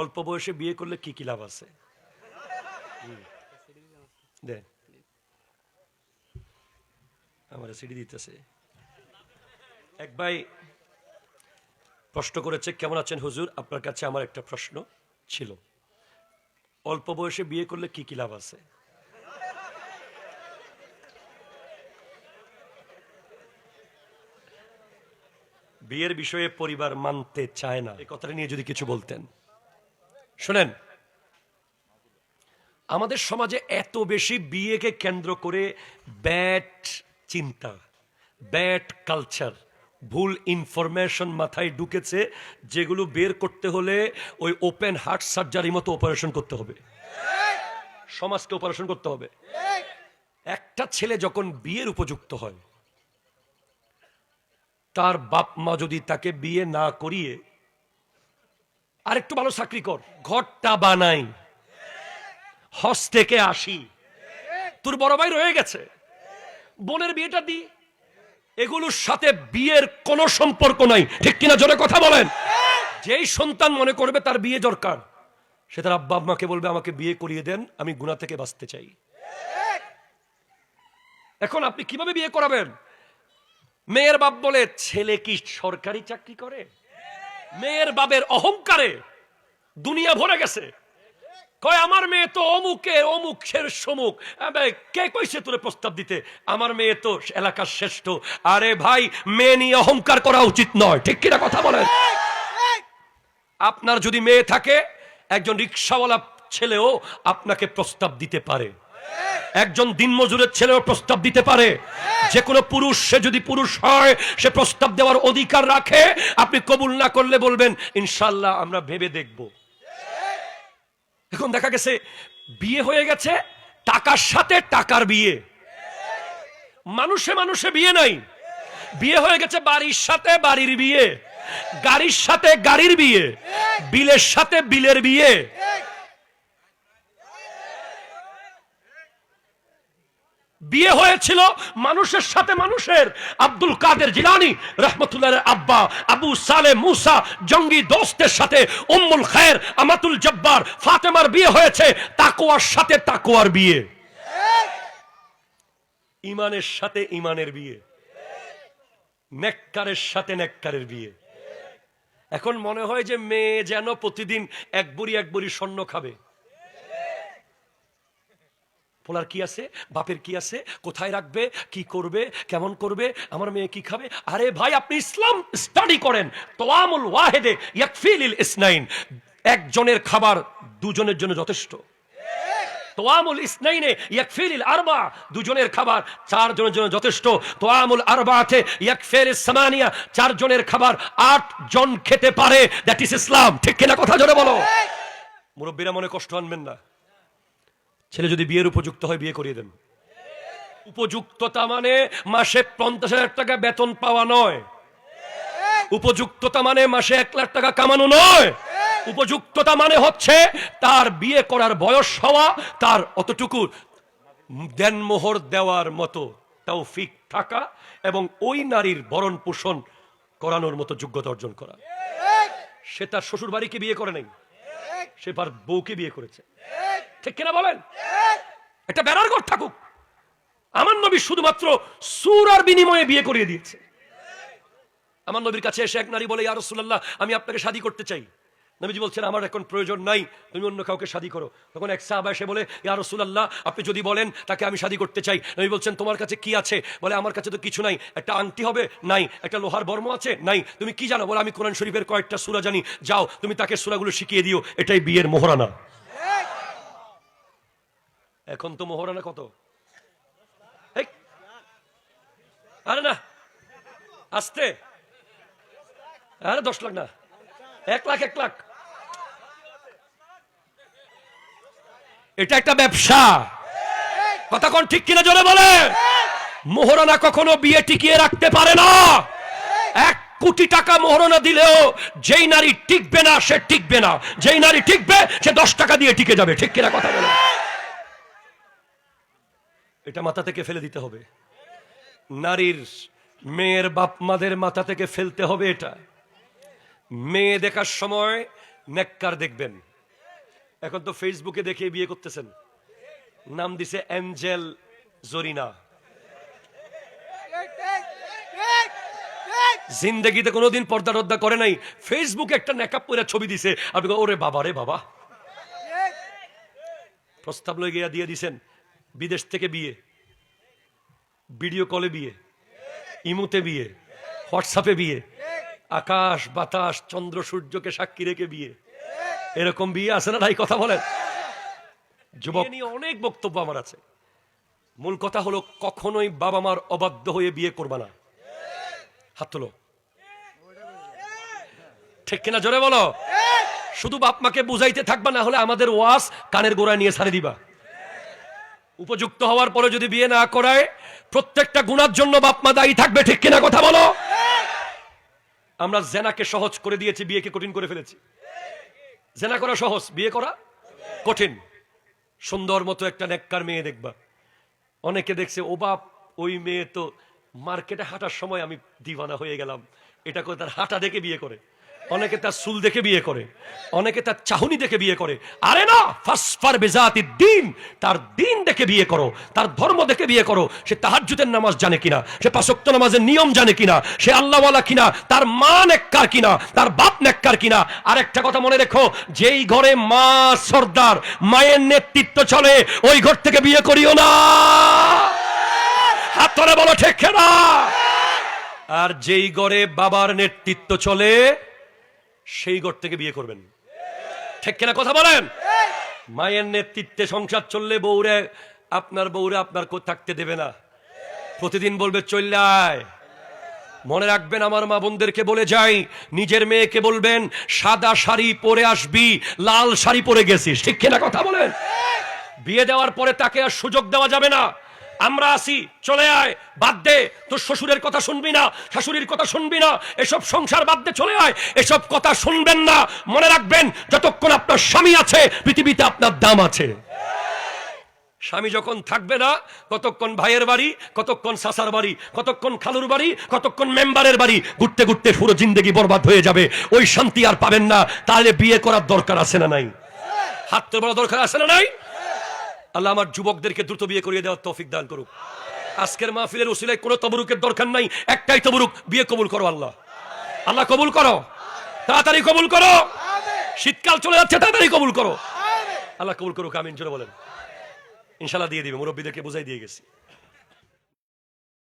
অল্প বয়সে বিয়ে করলে কি কি লাভ আছে? হুম। দে আমার সিডি দিতেছে। এক ভাই প্রশ্ন করেছে, কেমন আছেন হুজুর? আপনার কাছে আমার একটা প্রশ্ন ছিল। অল্প বয়সে বিয়ে করলে কি কি লাভ আছে? বিয়ের বিষয়ে পরিবার মানতে চায় না। এই কথাটা নিয়ে যদি কিছু বলতেন। শোনেন, আমাদের সমাজে এত বেশি বিয়েকে কেন্দ্র করে ব্যাট চিন্তা ব্যাট কালচার, ভুল ইনফরমেশন মাথায় ঢুকেছে যেগুলো বের করতে হলে ওই ওপেন হার্ট সার্জারি মতো অপারেশন করতে হবে। সমাজকে অপারেশন করতে হবে। একটা ছেলে যখন বিয়ের উপযুক্ত হয়, তার বাপ মা যদি তাকে বিয়ে না করিয়ে আরেকটু ভালো চাকরি কর। ঘরটা বানাই। হস থেকে আসি। তোর বড় ভাই রয়ে গেছে। বোনের বিয়েটা দি। এগুলোর সাথে বিয়ের কোনো সম্পর্ক নাই। ঠিক কিনা জোরে কথা বলেন? যেই সন্তান মনে করবে তার বিয়ে দরকার, সে তার আব্বা আম্মাকে বলবে, আমাকে বিয়ে করিয়ে দেন, আমি গুণা থেকে বাঁচতে চাই। এখন আপনি কীভাবে বিয়ে করাবেন? মেয়ের বাপ বলে, ছেলে কি সরকারি চাকরি করে? মেয়ের বাবের অহংকারে দুনিয়া ভরে গেছে। কয় আমার মেয়ে তো অমুকে অমুকের সমুক কে কইছে তোরে প্রস্তাব দিতে? আমার মেয়ে তো এলাকার শ্রেষ্ঠ। আরে ভাই মেয়ে নিয়ে অহংকার করা উচিত নয়। ঠিক কিনা কথা বলেন? আপনার যদি মেয়ে থাকে একজন রিক্সাওয়ালা ছেলেও আপনাকে প্রস্তাব দিতে পারে। একজন দিনমজুরের ছেলেও প্রস্তাব দিতে পারে। যে কোনো পুরুষ, সে যদি পুরুষ হয়, সে প্রস্তাব দেওয়ার অধিকার রাখে। আপনি কবুল না করলে বলবেন ইনশাল্লাহ আমরা ভেবে দেখব। এখন দেখা গেছে, বিয়ে হয়ে গেছে, টাকার সাথে টাকার বিয়ে। মানুষে মানুষে বিয়ে নাই। বিয়ে হয়ে গেছে বাড়ির সাথে বাড়ির বিয়ে, গাড়ির সাথে গাড়ির বিয়ে, বিলের সাথে বিলের বিয়ে। বিয়ে হয়েছিল মানুষের সাথে মানুষের। আব্দুল কাদের জিলানি, রহমতুল্লাহ আব্বা, আবু সালে মুসা, জঙ্গি দোস্তের সাথে উম্মুল খায়ের, আমাতুল জব্বার, ফাতেমার বিয়ে হয়েছে তাকুয়ার সাথে তাকুয়ার বিয়ে। ইমানের সাথে ইমানের বিয়ে। নেককারের সাথে নেককারের বিয়ে। এখন মনে হয় যে মেয়ে যেন প্রতিদিন এক বুড়ি এক বুড়ি স্বর্ণ খাবে। পোলার কি আছে? বাপের কি আছে? কোথায় রাখবে? কি করবে? কেমন করবে? আমার মেয়ে কি খাবে? আরে ভাই আপনি ইসলাম স্টাডি করেন। তোয়ামুল ওয়াহেদে ইয়াকফিলিল ইসনাইন। একজনের খাবার দুজনের জন্য যথেষ্ট। তোয়ামুল ইসনাইনে ইয়াকফিলিল আরবা দুজনের খাবার চারজনের জন্য যথেষ্ট। তোয়ামুল আরবাতে ইয়াকফিল সামানিয়া চারজনের খাবার আট জন খেতে পারে। দ্যাট ইজ ইসলাম ঠিক কিনা কথা জোরে বলো? মুরব্বীরা মনে কষ্ট আনবেন না। ছেলে যদি বিয়ের উপযুক্ত হয়, বিয়ে করিয়ে দেন। উপযুক্ততা মানে মাসে পঞ্চাশ হাজার টাকা বেতন পাওয়া নয়। উপযুক্ততা মানে মাসে এক লাখ টাকা কামানো নয়। উপযুক্ততা মানে হচ্ছে তার বিয়ে করার বয়স হওয়া, তার অতটুকু দেনমোহর দেওয়ার মতো তৌফিক থাকা এবং ওই নারীর বরণ পোষণ করানোর মতো যোগ্যতা অর্জন করা। সে তার শ্বশুর বাড়িকে বিয়ে করে নাই। সে তার বউকে বিয়ে করেছে। ঠিক কিনা বলেন? একটা বেড়ার ঘর থাকুক। আমার নবী শুধুমাত্র সুরার বিনিময়ে বিয়ে করিয়ে দিয়েছে। আমার নবীর কাছে এসে এক নারী বলে, ইয়া রাসূলুল্লাহ, আমি আপনাকে শাদী করতে চাই। নবীজি বলছেন, আমার এখন প্রয়োজন নাই, তুমি অন্য কাউকে শাদী করো। তখন এক সাহাবা এসে বলে, ইয়া রাসূলুল্লাহ, আপনি যদি বলেন, তাকে আমি শাদী করতে চাই। নবী বলছেন, তোমার কাছে কি আছে? বলে, আমার কাছে তো কিছু নাই, একটা আংটি হবে, নাই, একটা লোহার বর্ম আছে, নাই। তুমি কি জানো? বলে, আমি কোরআন শরীফের কয়েকটা সূরা জানি, যাও, তুমি তাকে সূরাগুলো শিখিয়ে দিও, এটাই বিয়ের মোহরানা এখন তো মোহরানা কত? আরে না! আসতে! আরে দশ লাখ না। এক লাখ এক লাখ। এটা একটা ব্যবসা। কথা কোন ঠিক কিনা জোরে বলে? মোহরানা কখনো বিয়ে টিকিয়ে রাখতে পারে না। এক কোটি টাকা মোহরানা দিলেও যেই নারী টিকবে না, সে টিকবে না। যেই নারী টিকবে, সে দশ টাকা দিয়ে টিকে যাবে। ঠিক কিনা কথা বলে? এটা মাথা থেকে ফেলে দিতে হবে। নারীর মেয়ের বাপ মাদের মাথা থেকে ফেলতে হবে এটা। মেয়ে দেখার সময় নেককার দেখবেন। এখন তো ফেসবুকে দেখে বিয়ে করতেছেন। নাম দিছে অ্যাঞ্জেল জরিনা। জিন্দগিতে কোনোদিন পর্দা টর্দা করে নাই। ফেসবুকে একটা নেকাপ করে ছবি দিছে। আপনি ওরে বাবা, রে বাবা। প্রস্তাব লয়ে গিয়া দিয়ে দিছেন। বিদেশ থেকে বিয়ে ভিডিও কলে বিয়ে ইমুতে বিয়ে হোয়াটসঅ্যাপে বিয়ে আকাশ বাতাস চন্দ্র সূর্যকে সাক্ষী রেখে বিয়ে এরকম বিয়ে আছে না নাই কথা বলেন? যুবক নিয়ে অনেক বক্তব্য আমার আছে। মূল কথা হলো কখনোই বাবা মার অবাধ্য হয়ে বিয়ে করবা না। হাত তোলো। ঠিক কিনা? জোরে বলো। শুধু বাপ মাকে বুঝাইতে থাকবা না হলে আমাদের ওয়াস কানের গোড়ায় নিয়ে ছাড়ে দিবা। উপযুক্ত হওয়ার পরে যদি বিয়ে না করায়, প্রত্যেকটা গুণার জন্য বাপ মা দায়ী থাকবে, ঠিক কিনা কথা বলো? আমরা জেনাকে সহজ করে দিয়েছি, বিয়েকে কঠিন করে ফেলেছি। জেনা করা সহজ, বিয়ে করা কঠিন। সুন্দর মতো একটা নেককার মেয়ে দেখবা। অনেকে দেখছে, ও বাপ, ওই মেয়ে তো মার্কেটে হাঁটার সময় আমি দিওয়ানা হয়ে গেলাম। এটা করে তার হাঁটা দেখে বিয়ে করে। অনেকে তার চুল দেখে বিয়ে করে, অনেকে তার চাহুনি দেখে বিয়ে করে। আরে না, ফাসফার বেজাতি দিন, তার দিন দেখে বিয়ে করো, তার ধর্ম দেখে বিয়ে করো। সে তাহাজ্জুদের নামাজ জানে কিনা, সে পাঁচক্ত নামাজের নিয়ম জানে কিনা, সে আল্লাহওয়ালা কিনা, তার মা নেককার কিনা, তার বাপ নেককার কিনা। আর একটা কথা মনে রেখো, যেই ঘরে মা সর্দার, মায়ের নেতৃত্ব চলে, ওই ঘর থেকে বিয়ে করিও না। হাত ধরে বলো, ঠিক না আর যেই ঘরে বাবার নেতৃত্ব চলে সেই ঘর থেকে বিয়ে করবেন। ঠিক কিনা কথা বলেন? মায়ের নেতৃত্বে সংসার চললে বউরে, আপনার বউরে আপনার কো থাকতে দেবে না। প্রতিদিন বলবে চল্লায় মনে রাখবেন, আমার মা বোনদেরকে বলে যাই, নিজের মেয়েকে বলবেন, সাদা শাড়ি পরে আসবি, লাল শাড়ি পরে গেছিস। ঠিক কিনা কথা বলেন? বিয়ে দেওয়ার পরে তাকে আর সুযোগ দেওয়া যাবে না। আমরা আসি চলে আয়, বাদ দে, তোর শ্বশুরের কথা শুনবি না, শাশুড়ির কথা শুনবি না, এসব সংসার বাদ দে, চলে আয়, এসব কথা শুনবেন না, মনে রাখবেন, যতক্ষণ আপনার স্বামী আছে, পৃথিবীতে আপনার দাম আছে। স্বামী যখন থাকবে না, কতক্ষণ ভাইয়ের বাড়ি, কতক্ষণ সাসার বাড়ি, কতক্ষণ খালুর বাড়ি, কতক্ষণ মেম্বারের বাড়ি, ঘুরতে ঘুরতে পুরো জিন্দগি বরবাদ হয়ে যাবে, ওই শান্তি আর পাবেন না, তাহলে বিয়ে করার দরকার আছে না নাই? হাত তোর বড় দরকার আছে না নাই? আল্লাহ আমার যুবকদেরকে দ্রুত বিয়ে করিয়ে দেওয়ার তৌফিক দান করুক। আজকের মাহফিলের উসিলায় কোনো তবরুকের দরকার নাই, একটাই তবরুক, বিয়ে কবুল করো আল্লাহ। আল্লাহ কবুল করো। তাড়াতাড়ি কবুল করো। শীতকাল চলে যাচ্ছে, তাড়াতাড়ি কবুল করো। আল্লাহ কবুল করুক, আমিন, জোরে বলেন। ইনশাল্লাহ দিয়ে দিবে, মুরব্বীদেরকে বুঝাই দিয়ে গেছি।